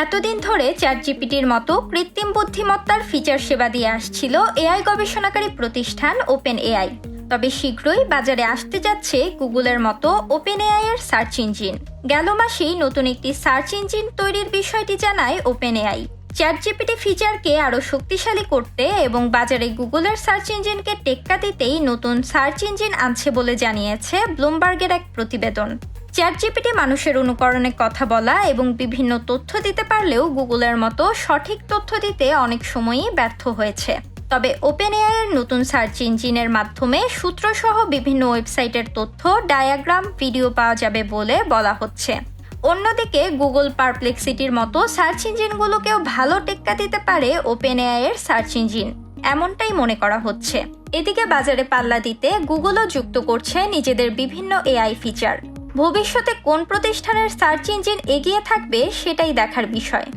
এতদিন ধরে চ্যাট জিপিটির মতো কৃত্রিম বুদ্ধিমত্তার ফিচার সেবা দিয়ে আসছিল এআই গবেষণাকারী প্রতিষ্ঠান ওপেন এআই তবে শীঘ্রই বাজারে আসতে যাচ্ছে গুগলের মতো ওপেন এআই এর সার্চ ইঞ্জিন গেল মাসেই নতুন একটি সার্চ ইঞ্জিন তৈরির বিষয়টি জানায় ওপেন এআই চ্যাট জিপিটি ফিচারকে আরও শক্তিশালী করতে এবং বাজারে গুগলের সার্চ ইঞ্জিনকে টেক্কা দিতেই নতুন সার্চ ইঞ্জিন আনছে বলে জানিয়েছে ব্লুমবার্গের এক প্রতিবেদন। চ্যাট জিপিটি মানুষের অনুকরণে কথা বলা এবং বিভিন্ন তথ্য দিতে পারলেও গুগলের মতো সঠিক তথ্য দিতে অনেক সময়ই ব্যর্থ হয়েছে। তবে ওপেন এর নতুন সার্চ ইঞ্জিনের মাধ্যমে সূত্রসহ বিভিন্ন ওয়েবসাইটের তথ্য, ডায়াগ্রাম, ভিডিও পাওয়া যাবে বলে বলা হচ্ছে। অন্যদিকে গুগল পারপ্লেক্সিটির মতো সার্চ ইঞ্জিনগুলোকেও ভালো টেক্কা দিতে পারে ওপেন এর সার্চ ইঞ্জিন, এমনটাই মনে করা হচ্ছে। এদিকে বাজারে পাল্লা দিতে গুগলও যুক্ত করছে নিজেদের বিভিন্ন এআই ফিচার। ভবিষ্যতে কোন প্রতিষ্ঠানের সার্চ ইঞ্জিন এগিয়ে থাকবে সেটাই দেখার বিষয়।